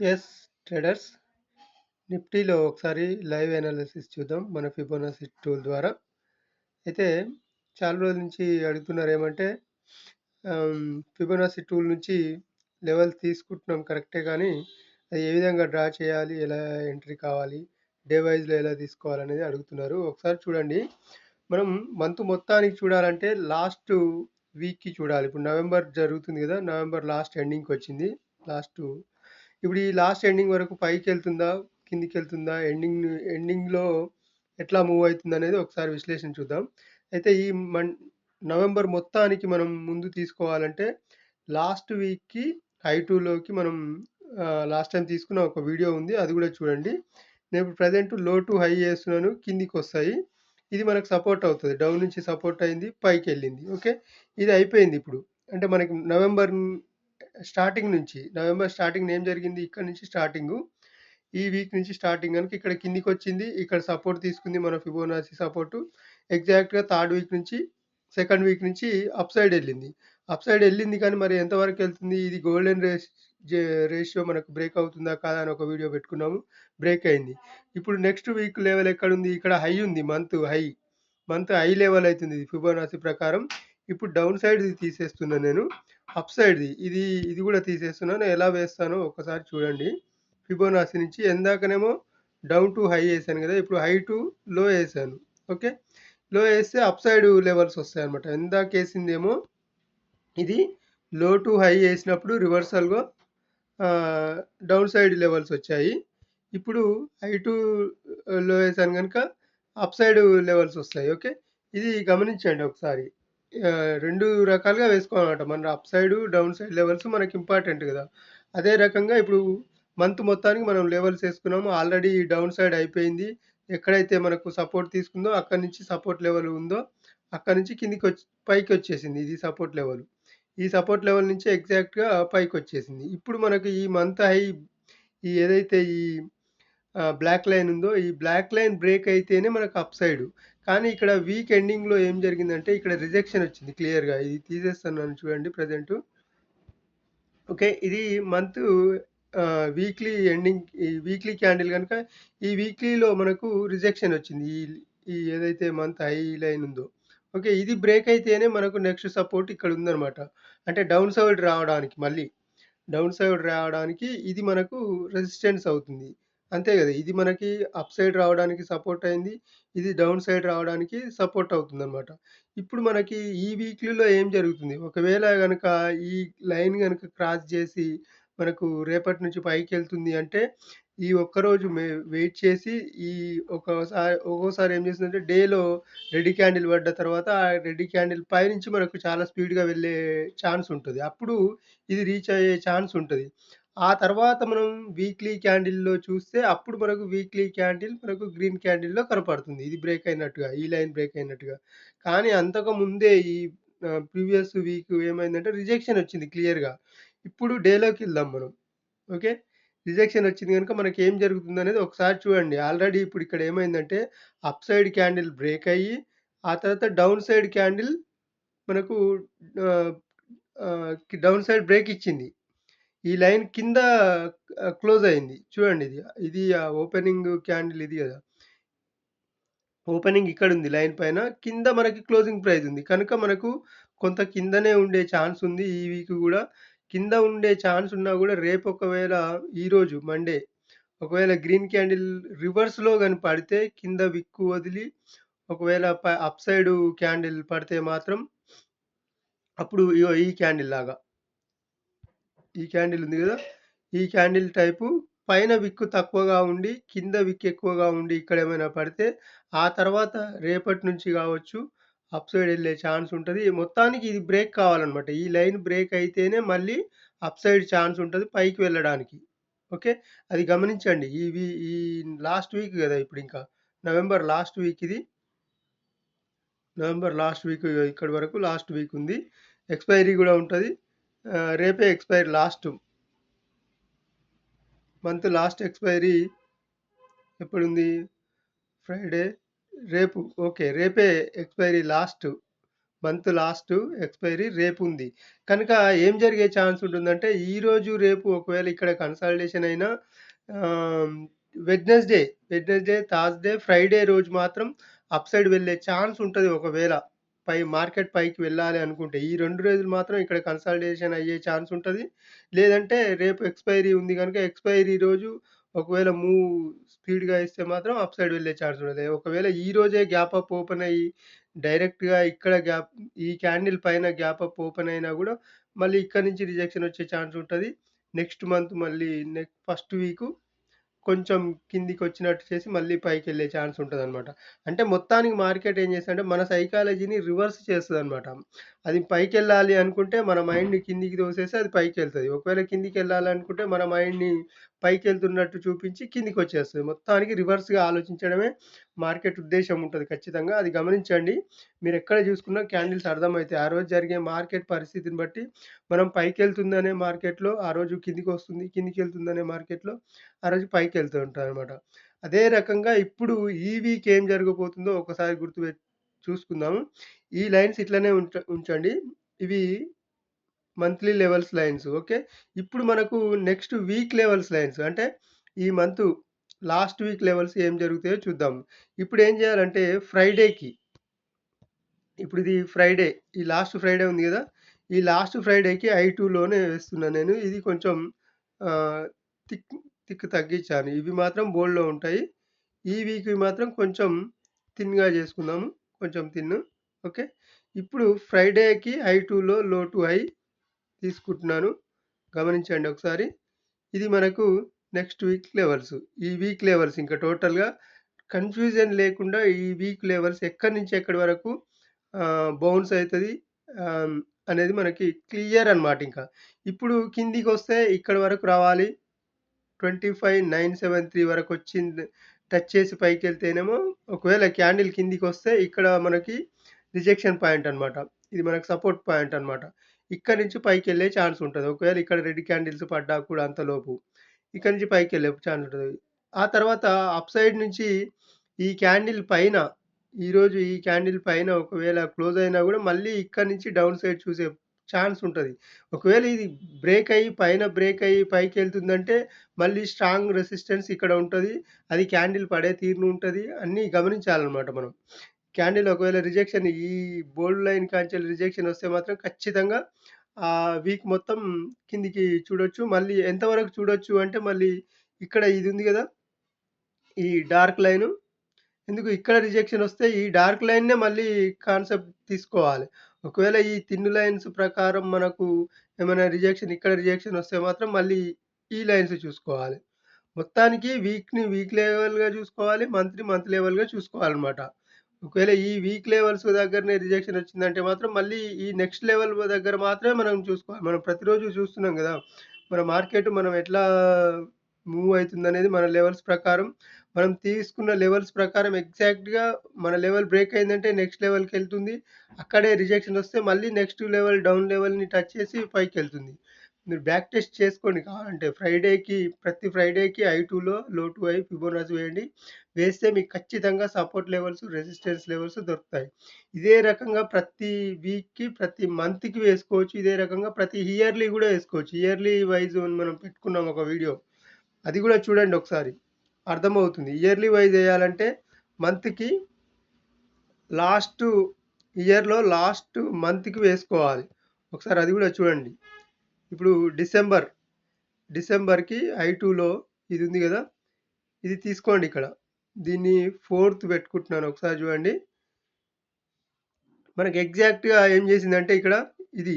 Yes traders. నిఫ్టీలో ఒకసారి live analysis చూద్దాం మన ఫిబోనాసి టూల్ ద్వారా. అయితే చాలా రోజుల నుంచి అడుగుతున్నారు ఏమంటే ఫిబోనాసి టూల్ నుంచి లెవెల్ తీసుకుంటున్నాం కరెక్టే కానీ అది ఏ విధంగా డ్రా చేయాలి ఎలా ఎంట్రీ కావాలి డే వైజ్లో ఎలా తీసుకోవాలనేది అడుగుతున్నారు. ఒకసారి చూడండి. మనం మంత్ మొత్తానికి చూడాలంటే లాస్ట్ వీక్కి చూడాలి. ఇప్పుడు నవంబర్ జరుగుతుంది కదా నవంబర్ లాస్ట్ ఎండింగ్కి వచ్చింది. లాస్ట్ ఇప్పుడు ఈ లాస్ట్ ఎండింగ్ వరకు పైకి వెళ్తుందా కిందికి వెళ్తుందా ఎండింగ్ ఎండింగ్లో ఎట్లా మూవ్ అవుతుంది అనేది ఒకసారి విశ్లేషణ చూద్దాం. అయితే ఈ మన్ నవంబర్ మొత్తానికి మనం ముందు తీసుకోవాలంటే లాస్ట్ వీక్కి ఐ టూలోకి మనం లాస్ట్ టైం తీసుకున్న ఒక వీడియో ఉంది అది కూడా చూడండి. నేను ఇప్పుడు ప్రజెంట్లో టు హై చేస్తున్నాను కిందికి వస్తాయి. ఇది మనకు సపోర్ట్ అవుతుంది డౌన్ నుంచి సపోర్ట్ అయింది పైకి వెళ్ళింది ఓకే ఇది అయిపోయింది ఇప్పుడు. అంటే మనకి నవంబర్ స్టార్టింగ్ నుంచి నవంబర్ స్టార్టింగ్ ఏం జరిగింది? ఇక్కడ నుంచి స్టార్టింగ్. ఈ వీక్ నుంచి స్టార్టింగ్ కనుక ఇక్కడ కిందికి వచ్చింది ఇక్కడ సపోర్ట్ తీసుకుంది మన ఫిబోనాసి సపోర్టు. ఎగ్జాక్ట్గా థర్డ్ వీక్ నుంచి సెకండ్ వీక్ నుంచి అప్ సైడ్ వెళ్ళింది. అప్ సైడ్ వెళ్ళింది కానీ మరి ఎంతవరకు వెళ్తుంది? ఇది గోల్డెన్ రేస్ రేషియో మనకు బ్రేక్ అవుతుందా కాదా అని ఒక వీడియో పెట్టుకున్నాము. బ్రేక్ అయింది. ఇప్పుడు నెక్స్ట్ వీక్ లెవెల్ ఎక్కడ ఉంది ఇక్కడ హై ఉంది month high. Month high level అవుతుంది ఇది ఫిబోనాసి ప్రకారం. ఇప్పుడు డౌన్ సైడ్ది తీసేస్తున్నాను నేను అప్ సైడ్ది. ఇది ఇది కూడా తీసేస్తున్నాను ఎలా వేస్తానో ఒకసారి చూడండి. ఫిబోనాసి నుంచి ఎందాకనేమో డౌన్ టు హై వేసాను కదా ఇప్పుడు హై టు లో వేసాను. ఓకే? లో వేస్తే అప్ సైడ్ లెవెల్స్ వస్తాయి అనమాట ఎందాక వేసిందేమో ఇది లో టు హై వేసినప్పుడు రివర్సల్గా డౌన్ సైడ్ లెవెల్స్ వచ్చాయి. ఇప్పుడు హై టు లో వేసాను కనుక అప్ సైడ్ లెవెల్స్ వస్తాయి. ఓకే? ఇది గమనించండి ఒకసారి. రెండు రకాలుగా వేసుకోవాలన్నమాట. మన up side down side levels మనకి ఇంపార్టెంట్ కదా. అదే రకంగా ఇప్పుడు మంత్ మొత్తానికి మనం లెవెల్స్ వేసుకున్నాము. ఆల్రెడీ డౌన్ సైడ్ అయిపోయింది. ఎక్కడైతే మనకు సపోర్ట్ తీసుకుందో అక్కడి నుంచి సపోర్ట్ లెవెల్ ఉందో అక్కడ నుంచి కిందికి వచ్చి పైకి వచ్చేసింది ఇది సపోర్ట్ లెవెల్. ఈ సపోర్ట్ లెవెల్ నుంచి ఎగ్జాక్ట్గా పైకి వచ్చేసింది. ఇప్పుడు మనకు ఈ మంత్ హై ఈ ఏదైతే ఈ బ్లాక్ లైన్ ఉందో ఈ బ్లాక్ లైన్ బ్రేక్ అయితేనే మనకు అప్ సైడ్. కానీ ఇక్కడ వీక్ ఎండింగ్లో ఏం జరిగిందంటే ఇక్కడ రిజెక్షన్ వచ్చింది క్లియర్గా ఇది తీసేస్తున్నాను చూడండి ప్రజెంట్ ఓకే ఇది మంత్ వీక్లీ ఎండింగ్ ఈ వీక్లీ క్యాండిల్ కనుక ఈ వీక్లీలో మనకు రిజెక్షన్ వచ్చింది. ఈ ఈ ఏదైతే మంత్ హై లైన్ ఉందో. ఓకే ఇది బ్రేక్ అయితేనే మనకు నెక్స్ట్ సపోర్ట్ ఇక్కడ ఉందన్నమాట. అంటే డౌన్ సైడ్ రావడానికి మళ్ళీ. డౌన్ సైడ్ రావడానికి ఇది మనకు రెసిస్టెన్స్ అవుతుంది. అంతే కదా! ఇది మనకి అప్ సైడ్ రావడానికి సపోర్ట్ అయింది. ఇది డౌన్ సైడ్ రావడానికి సపోర్ట్ అవుతుంది అనమాట ఇప్పుడు మనకి ఈ వీక్లీలో ఏం జరుగుతుంది? ఒకవేళ కనుక ఈ లైన్ కనుక క్రాస్ చేసి మనకు రేపటి నుంచి పైకి వెళ్తుంది అంటే ఈ ఒక్కరోజు మే వెయిట్ చేసి ఈ ఒకసారి ఒక్కోసారి ఏం చేస్తుందంటే డేలో రెడ్ క్యాండిల్ పడ్డ తర్వాత ఆ రెడ్ క్యాండిల్ పైనుంచి మనకు చాలా స్పీడ్గా వెళ్ళే ఛాన్స్ ఉంటుంది. అప్పుడు ఇది రీచ్ అయ్యే ఛాన్స్ ఉంటుంది. ఆ తర్వాత మనం వీక్లీ క్యాండిల్లో చూస్తే అప్పుడు మనకు వీక్లీ క్యాండిల్ మనకు గ్రీన్ క్యాండిల్లో కనపడుతుంది. ఇది బ్రేక్ అయినట్టుగా ఈ లైన్ బ్రేక్ అయినట్టుగా. కానీ అంతకు ముందే ఈ ప్రీవియస్ వీక్ ఏమైందంటే రిజెక్షన్ వచ్చింది క్లియర్గా. ఇప్పుడు డేలోకి వెళ్దాం మనం. ఓకే? రిజెక్షన్ వచ్చింది కనుక మనకి ఏం జరుగుతుంది అనేది ఒకసారి చూడండి. ఆల్రెడీ ఇప్పుడు ఇక్కడ ఏమైందంటే అప్ సైడ్ క్యాండిల్ బ్రేక్ అయ్యి ఆ తర్వాత డౌన్ సైడ్ క్యాండిల్ మనకు డౌన్ సైడ్ బ్రేక్ ఇచ్చింది. ఈ లైన్ కింద క్లోజ్ అయింది. చూడండి ఇది. ఇది ఓపెనింగ్ క్యాండిల్ ఇది కదా. ఓపెనింగ్ ఇక్కడ ఉంది లైన్ పైన. కింద మనకి క్లోజింగ్ ప్రైస్ ఉంది. కనుక మనకు కొంత కిందనే ఉండే ఛాన్స్ ఉంది ఈ వీక్ కూడా. కింద ఉండే ఛాన్స్ ఉన్నా కూడా రేపు ఒకవేళ ఈరోజు మండే ఒకవేళ గ్రీన్ క్యాండిల్ రివర్స్లో కానీ పడితే కింద విక్కు వదిలి ఒకవేళ అప్ సైడ్ క్యాండిల్ పడితే మాత్రం అప్పుడు ఈ క్యాండిల్ లాగా. ఈ క్యాండిల్ ఉంది కదా? ఈ క్యాండిల్ టైపు పైన విక్కు తక్కువగా ఉండి కింద విక్ ఎక్కువగా ఉండి ఇక్కడ ఏమైనా పడితే ఆ తర్వాత రేపటి నుంచి కావచ్చు అప్ సైడ్ వెళ్ళే ఛాన్స్ ఉంటుంది. మొత్తానికి ఇది బ్రేక్ కావాలన్నమాట. ఈ లైన్ బ్రేక్ అయితేనే మళ్ళీ అప్ సైడ్ ఛాన్స్ ఉంటుంది పైకి వెళ్ళడానికి. ఓకే? అది గమనించండి. ఈ ఈ లాస్ట్ వీక్ కదా ఇప్పుడు ఇంకా. నవంబర్ లాస్ట్ వీక్ ఇది. నవంబర్ లాస్ట్ వీక్ ఇక్కడి వరకు లాస్ట్ వీక్ ఉంది. ఎక్స్పైరీ కూడా ఉంటుంది. రేపే expiry last. Month last expiry ఎప్పుడుంది? Friday. రేపు. ఓకే రేపే expiry last. Month last expiry రేపు ఉంది కనుక ఏం జరిగే ఛాన్స్ ఉంటుందంటే, ఈరోజు, రేపు ఒకవేళ ఇక్కడ కన్సల్టేషన్ అయినా వెడ్నెస్‌డే, వెడ్నెస్‌డే, థర్స్‌డే, ఫ్రైడే రోజు మాత్రం అప్ సైడ్ వెళ్ళే ఛాన్స్ ఉంటుంది ఒకవేళ. పై మార్కెట్ పైకి వెళ్ళాలి అనుకుంటే. ఈ రెండు రోజులు మాత్రం ఇక్కడ కన్సల్టేషన్ అయ్యే ఛాన్స్ ఉంటుంది లేదంటే రేపు ఎక్స్‌పైరీ ఉంది కనుక ఎక్స్‌పైరీ రోజు ఒకవేళ మూవ్ స్పీడ్‌గా ఇస్తే మాత్రం అప్ సైడ్ వెళ్ళే ఛాన్స్ ఉంటుంది ఒకవేళ ఈ రోజే గ్యాప్ అప్ ఓపెన్ అయ్యి డైరెక్ట్‌గా ఇక్కడ గ్యాప్ ఈ క్యాండిల్ పైన గ్యాప్ అప్ ఓపెన్ అయినా కూడా మళ్ళీ ఇక్కడ నుంచి రిజెక్షన్ వచ్చే ఛాన్స్ ఉంటుంది నెక్స్ట్ మంత్ మళ్ళీ నెక్స్ట్ ఫస్ట్ వీకు కొంచెం కిందికి వచ్చినట్టు చేసి మళ్ళీ పైకెళ్ళే ఛాన్స్ ఉంటదనమాట. అంటే మొత్తానికి మార్కెట్ ఏం చేస్తదంటే మన సైకాలజీని రివర్స్ చేస్తదనమాట. అది పైకెళ్ళాలి అనుకుంటే మన మైండ్‌ని కిందికి తోసేసి అది పైకి వెళ్తుంది ఒకవేళ కిందికి వెళ్ళాలనుకుంటే మన మైండ్‌ని పైకెళ్తున్నట్టు చూపించి కిందికొచ్చేస్తది. మొత్తానికి రివర్స్‌గా ఆలోచించడమే మార్కెట్ ఉద్దేశం ఉంటుంది ఖచ్చితంగా. అది గమనించండి. మీరు ఎక్కడ చూసుకున్నా క్యాండిల్స్ అర్థమవుతాయి ఆ రోజు జరిగే మార్కెట్ పరిస్థితిని బట్టి మనం పైకి వెళ్తుందనే మార్కెట్‌లో ఆ రోజు కిందికొస్తుంది. కిందికెళ్తుందనే మార్కెట్‌లో ఆ రోజు పైకెళ్తూ అనమాట అదే రకంగా ఇప్పుడు ఈ వీక్ ఏం జరగబోతుందో ఒకసారి గుర్తు చూసుకుందాము. ఈ లైన్స్ ఇట్లనే ఉంచ ఉంచండి. ఇవి మంత్లీ లెవెల్స్ లైన్స్. ఓకే. ఇప్పుడు మనకు నెక్స్ట్ వీక్ లెవెల్స్ లైన్స్ అంటే ఈ మంతు లాస్ట్ వీక్ లెవెల్స్ ఏం జరుగుతాయో చూద్దాం. ఇప్పుడు ఏం చేయాలంటే ఫ్రైడేకి ఇప్పుడు ఇది ఫ్రైడే. ఈ లాస్ట్ ఫ్రైడే ఉంది కదా ఈ లాస్ట్ ఫ్రైడేకి ఐ టూలోనే వేస్తున్నాను నేను. ఇది కొంచెం తిక్ థిక్ థిక్ తగ్గించాను. ఇవి మాత్రం బోల్డ్‌లో ఉంటాయి. ఈ వీక్‌వి మాత్రం కొంచెం థిన్‌గా చేసుకుందాము. కొంచెం తిన్ను ఓకే. ఇప్పుడు ఫ్రైడేకి ఐ2లో లో టు హై తీసుకుంటున్నాను. గమనించండి ఒకసారి. ఇది మనకు నెక్స్ట్ వీక్ లెవెల్స్. ఈ వీక్ లెవెల్స్ ఇంకా టోటల్‌గా కన్‌ఫ్యూజన్ లేకుండా ఈ వీక్ లెవెల్స్ ఎక్కడి నుంచి ఎక్కడి వరకు బౌన్స్ అవుతుంది అనేది మనకి క్లియర్ అన్నమాట ఇంకా. ఇప్పుడు కిందికొస్తే ఇక్కడ వరకు రావాలి. Twenty five nine seven three వరకు వచ్చింది టచ్ చేసి పైకి వెళ్తేనేమో ఒకవేళ క్యాండిల్ కిందికొస్తే ఇక్కడ మనకి రిజెక్షన్ పాయింట్ అన్నమాట. ఇది మనకు సపోర్ట్ పాయింట్ అన్నమాట. ఇక్కడి నుంచి పైకి వెళ్ళే ఛాన్స్ ఉంటుంది ఒకవేళ ఇక్కడ రెడ్ క్యాండిల్స్ పడ్డా కూడా అంతలోపు. ఇక్కడి నుంచి పైకి వెళ్ళే ఛాన్స్ ఉంటుంది ఆ తర్వాత అప్ సైడ్ నుంచి ఈ క్యాండిల్ పైన ఈరోజు ఈ క్యాండిల్ పైన ఒకవేళ క్లోజ్ అయినా కూడా మళ్ళీ ఇక్కడ నుంచి డౌన్ సైడ్ చూసే ఛాన్స్ ఉంటుంది ఒకవేళ ఇది బ్రేక్ అయ్యి పైన బ్రేక్ అయ్యి పైకెళ్తుందంటే మళ్ళీ స్ట్రాంగ్ రెసిస్టెన్స్ ఇక్కడ ఉంటుంది అది క్యాండిల్ పడే తీరును ఉంటుంది అన్నీ గమనించాలన్నమాట మనం. క్యాండిల్ ఒకవేళ రిజెక్షన్ ఈ బోల్డ్ లైన్ కాంచెల్ రిజెక్షన్ వస్తే మాత్రం ఖచ్చితంగా ఆ వీక్ మొత్తం కిందికి చూడొచ్చు. మళ్ళీ ఎంతవరకు చూడొచ్చు అంటే మళ్ళీ ఇక్కడ ఇది ఉంది కదా ఈ డార్క్ లైను. ఎందుకు ఇక్కడ రిజెక్షన్ వస్తే ఈ డార్క్ లైన్‌నే మళ్ళీ కాన్సెప్ట్ తీసుకోవాలి. ఒకవేళ ఈ తిన్ను లైన్స్ ప్రకారం మనకు ఏమైనా రిజెక్షన్ ఇక్కడ రిజెక్షన్ వస్తే మాత్రం మళ్ళీ ఈ లైన్స్ చూసుకోవాలి. మొత్తానికి వీక్‌ని వీక్ లెవెల్‌గా చూసుకోవాలి. మంత్‌ని మంత్ లెవెల్‌గా చూసుకోవాలన్నమాట. ఒకవేళ ఈ వీక్ లెవెల్స్ దగ్గరనే రిజెక్షన్ వచ్చిందంటే మాత్రం మళ్ళీ ఈ నెక్స్ట్ లెవెల్ దగ్గర మాత్రమే మనం చూసుకోవాలి. మనం ప్రతిరోజు చూస్తున్నాం కదా మన మార్కెట్ మనం ఎట్లా మూవ్ అయితుందనేది మన లెవెల్స్ ప్రకారం మనం తీసుకున్న లెవెల్స్ ప్రకారం ఎగ్జాక్ట్‌గా మన లెవెల్ బ్రేక్ అయిందంటే నెక్స్ట్ లెవెల్కి వెళ్తుంది అక్కడే రిజెక్షన్ వస్తే మళ్ళీ నెక్స్ట్ లెవెల్ డౌన్ లెవెల్‌ని టచ్ చేసి పైకి వెళ్తుంది మీరు బ్యాక్ టెస్ట్ చేసుకోండి కావాలంటే. ఫ్రైడేకి ప్రతి ఫ్రైడేకి ఐ2లో లో టూ ఐ ఫిబొనాచి వేయండి. వేస్తే మీకు ఖచ్చితంగా సపోర్ట్ లెవెల్స్, రెసిస్టెన్స్ లెవెల్స్ దొరుకుతాయి. ఇదే రకంగా ప్రతి వీక్‌కి, ప్రతి మంత్‌కి వేసుకోవచ్చు. ఇదే రకంగా ప్రతి ఇయర్‌లీ కూడా వేసుకోవచ్చు. ఇయర్‌లీ వైజ్ మనం పెట్టుకున్నాం ఒక వీడియో. అది కూడా చూడండి ఒకసారి. అర్థమవుతుంది. ఇయర్‌లీ వైజ్ వేయాలంటే మంత్‌కి లాస్ట్ ఇయర్‌లో లాస్ట్ మంత్‌కి వేసుకోవాలి. ఒకసారి అది కూడా చూడండి. ఇప్పుడు డిసెంబర్, డిసెంబర్‌కి ఐ టూలో ఇది ఉంది కదా ఇది తీసుకోండి ఇక్కడ. దీన్ని ఫోర్త్ పెట్టుకుంటున్నాను. ఒకసారి చూడండి. మనకి ఎగ్జాక్ట్‌గా ఏం చేసిందంటే ఇక్కడ ఇది.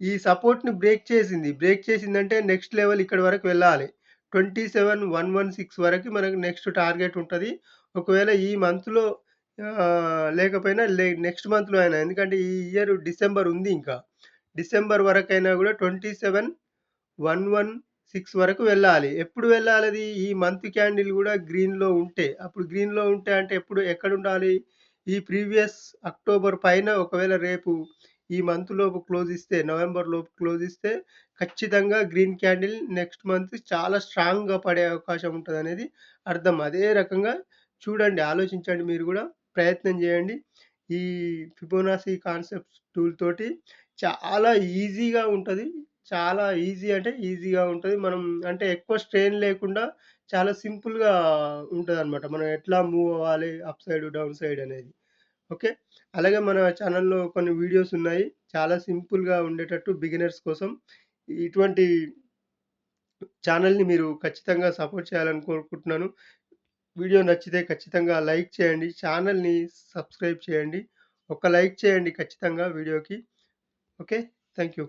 ఈ సపోర్ట్‌ని బ్రేక్ చేసింది. బ్రేక్ చేసిందంటే నెక్స్ట్ లెవెల్ ఇక్కడ వరకు వెళ్ళాలి. Twenty seven one one six వరకు మనకు నెక్స్ట్ టార్గెట్ ఉంటుంది ఒకవేళ ఈ మంత్‌లో లేకపోయినా లే నెక్స్ట్ మంత్‌లో అయినా ఎందుకంటే ఈ ఇయర్ డిసెంబర్ ఉంది ఇంకా. డిసెంబర్ వరకు అయినా కూడా twenty seven one one six వరకు వెళ్ళాలి. ఎప్పుడు వెళ్ళాలది? ఈ మంత్ క్యాండిల్ కూడా గ్రీన్‌లో ఉంటే. అప్పుడు గ్రీన్‌లో ఉంటే అంటే ఎప్పుడు ఎక్కడ ఉండాలి ఈ ప్రీవియస్ అక్టోబర్ పైన ఒకవేళ రేపు ఈ మంత్ లోపు క్లోజ్ ఇస్తే నవంబర్ లోపు క్లోజ్ ఇస్తే ఖచ్చితంగా గ్రీన్ క్యాండిల్ నెక్స్ట్ మంత్ చాలా స్ట్రాంగ్‌గా పడే అవకాశం ఉంటుంది అనేది అర్థం. అదే రకంగా చూడండి. ఆలోచించండి మీరు కూడా ప్రయత్నం చేయండి ఈ ఫిబోనాసీ కాన్సెప్ట్స్ టూల్ తోటి చాలా ఈజీగా ఉంటుంది చాలా ఈజీ అంటే ఈజీగా ఉంటుంది మనం అంటే ఎక్కువ స్ట్రెయిన్ లేకుండా చాలా సింపుల్‌గా ఉంటుంది అనమాట మనం ఎట్లా మూవ్ అవ్వాలి అప్ సైడ్, డౌన్ సైడ్ అనేది. ఓకే. అలాగే మన ఛానల్లో కొన్ని వీడియోస్ ఉన్నాయి. చాలా సింపుల్‌గా ఉండేటట్టు బిగినర్స్ కోసం. ఇటువంటి ఛానల్ని మీరు ఖచ్చితంగా సపోర్ట్ చేయాలని కోరుకుంటున్నాను. వీడియో నచ్చితే ఖచ్చితంగా లైక్ చేయండి. ఛానల్ని సబ్స్క్రైబ్ చేయండి. ఒక లైక్ చేయండి ఖచ్చితంగా వీడియోకి. ఓకే. Thank you.